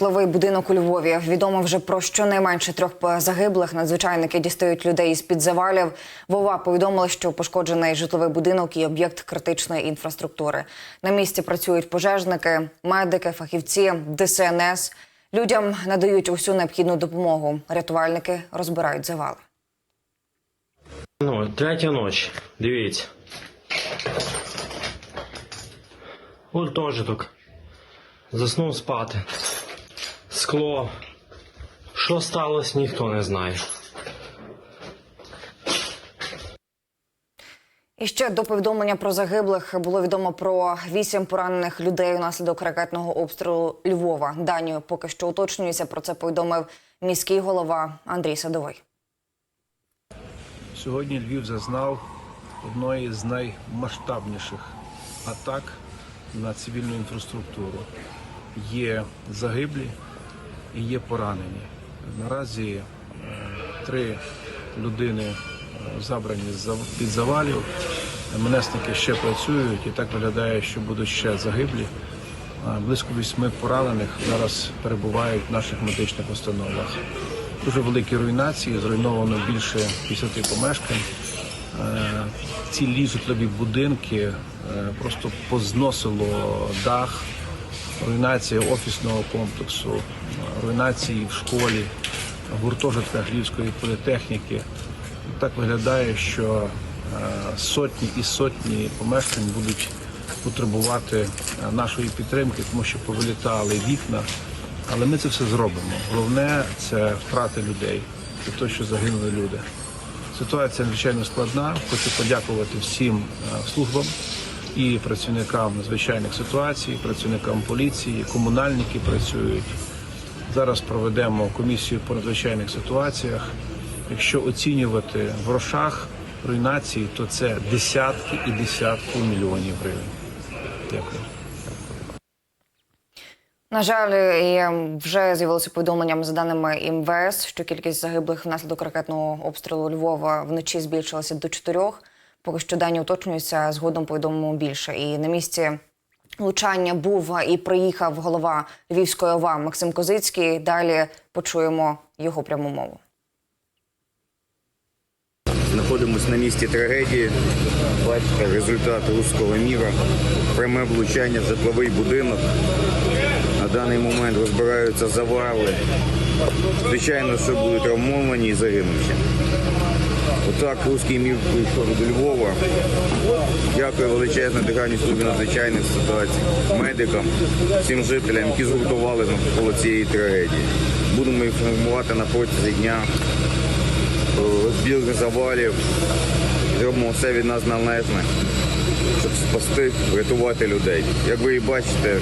Житловий будинок у Львові. Відомо вже про щонайменше трьох загиблих. Надзвичайники дістають людей із під завалів. Вова повідомили, що пошкоджений житловий будинок і об'єкт критичної інфраструктури. На місці працюють пожежники, медики, фахівці, ДСНС. Людям надають усю необхідну допомогу. Рятувальники розбирають завали. Ну, третя ніч. Дивіться. Гуртожиток. Заснув спати. Скло. Що сталося, ніхто не знає. І ще до повідомлення про загиблих було відомо про вісім поранених людей унаслідок ракетного обстрілу Львова. Данію поки що уточнюється. Про це повідомив міський голова Андрій Садовий. Сьогодні Львів зазнав одної з наймасштабніших атак на цивільну інфраструктуру. Є загиблі і є поранені. Наразі е, три людини е, забрані з під завалів. Менесники ще працюють і так виглядає, що будуть ще загиблі. Близько вісьми поранених зараз перебувають в наших медичних установах. Дуже великі руйнації, зруйновано більше 50 помешкань. Е, Цілі житлові будинки просто позносило дах, руйнація офісного комплексу, руйнації в школі, гуртожитках Львівської політехніки. Так виглядає, що е, сотні і сотні помешкань будуть потребувати е, нашої підтримки, тому що повилітали вікна. Але ми це все зробимо. Головне це втрати людей, це те, що загинули люди. Ситуація надзвичайно складна. Хочу подякувати всім е, службам і працівникам надзвичайних ситуацій, працівникам поліції, комунальники працюють. Зараз проведемо комісію по надзвичайних ситуаціях. Якщо оцінювати в грошах руйнації, то це десятки і десятки мільйонів гривень. Дякую. На жаль, і вже з'явилося повідомленням за даними МВС, що кількість загиблих внаслідок ракетного обстрілу Львова вночі збільшилася до чотирьох. Поки що дані уточнюються, згодом повідомимо більше. І на місці влучання був і приїхав голова Львівської ОВА Максим Козицький. Далі почуємо його пряму мову. Знаходимось на місці трагедії. Бачите, результат руського міра. Пряме влучання в житловий будинок. На даний момент розбираються завали. Звичайно, що будуть травмовані і загинувші. Отак руський мір прийшов до Львова. Дякую величезно Державній службі надзвичайних ситуацій, медикам, всім жителям, які згуртували навколо цієї трагедії. Будемо інформувати на протязі дня розбір завалів. Зробимо все від нас належне, щоб спасти, врятувати людей. Як ви і бачите,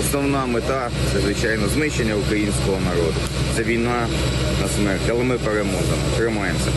основна мета це, звичайно, знищення українського народу. Це війна на смерть, але ми переможемо. Тримаємося.